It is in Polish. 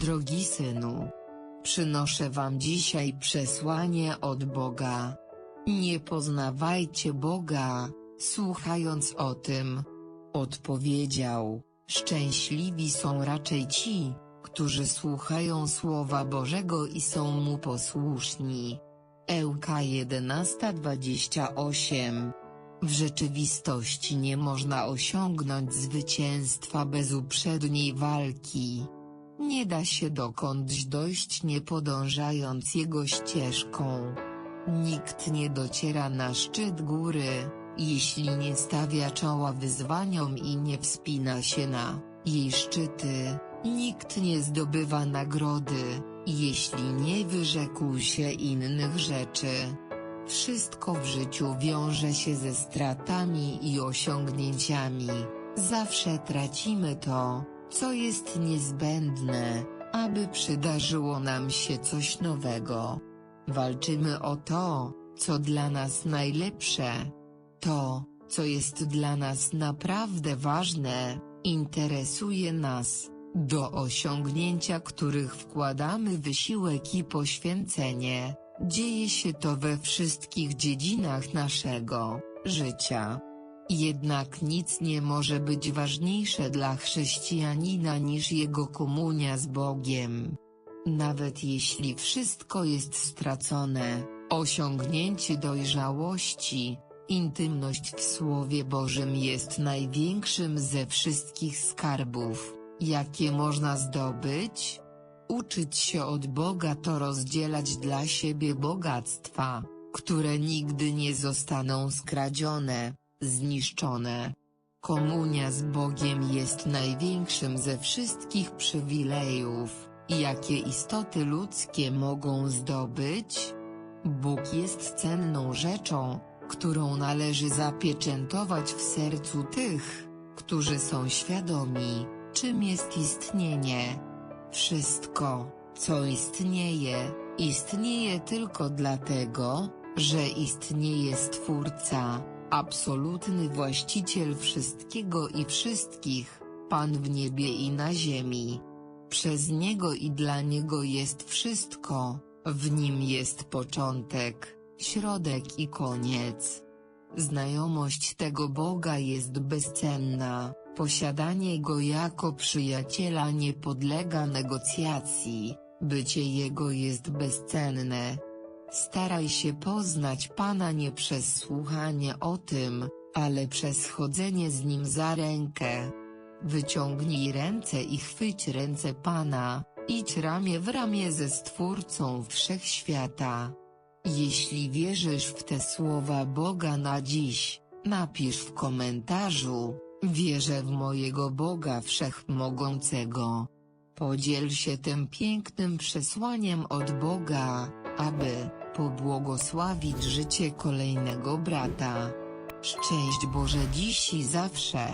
Drogi synu, przynoszę wam dzisiaj przesłanie od Boga. Nie poznawajcie Boga, słuchając o tym. Odpowiedział, szczęśliwi są raczej ci, którzy słuchają Słowa Bożego i są Mu posłuszni. Ełka 11:28 W rzeczywistości nie można osiągnąć zwycięstwa bez uprzedniej walki. Nie da się dokądś dojść nie podążając jego ścieżką. Nikt nie dociera na szczyt góry, jeśli nie stawia czoła wyzwaniom i nie wspina się na jej szczyty. Nikt nie zdobywa nagrody, jeśli nie wyrzekł się innych rzeczy. Wszystko w życiu wiąże się ze stratami i osiągnięciami. Zawsze tracimy to, co jest niezbędne, aby przydarzyło nam się coś nowego. Walczymy o to, co dla nas najlepsze. To, co jest dla nas naprawdę ważne, interesuje nas, do osiągnięcia których wkładamy wysiłek i poświęcenie. Dzieje się to we wszystkich dziedzinach naszego życia. Jednak nic nie może być ważniejsze dla chrześcijanina niż jego komunia z Bogiem. Nawet jeśli wszystko jest stracone, osiągnięcie dojrzałości, intymność w Słowie Bożym jest największym ze wszystkich skarbów, jakie można zdobyć. Uczyć się od Boga to rozdzielać dla siebie bogactwa, które nigdy nie zostaną skradzione, zniszczone. Komunia z Bogiem jest największym ze wszystkich przywilejów, jakie istoty ludzkie mogą zdobyć. Bóg jest cenną rzeczą, którą należy zapieczętować w sercu tych, którzy są świadomi, czym jest istnienie. Wszystko, co istnieje, istnieje tylko dlatego, że istnieje Stwórca, absolutny właściciel wszystkiego i wszystkich, Pan w niebie i na ziemi. Przez Niego i dla Niego jest wszystko, w Nim jest początek, środek i koniec. Znajomość tego Boga jest bezcenna, posiadanie Go jako przyjaciela nie podlega negocjacji, bycie Jego jest bezcenne. Staraj się poznać Pana nie przez słuchanie o tym, ale przez chodzenie z Nim za rękę. Wyciągnij ręce i chwyć ręce Pana, idź ramię w ramię ze Stwórcą Wszechświata. Jeśli wierzysz w te słowa Boga na dziś, napisz w komentarzu, wierzę w mojego Boga Wszechmogącego. Podziel się tym pięknym przesłaniem od Boga, aby pobłogosławić życie kolejnego brata. Szczęść Boże dziś i zawsze.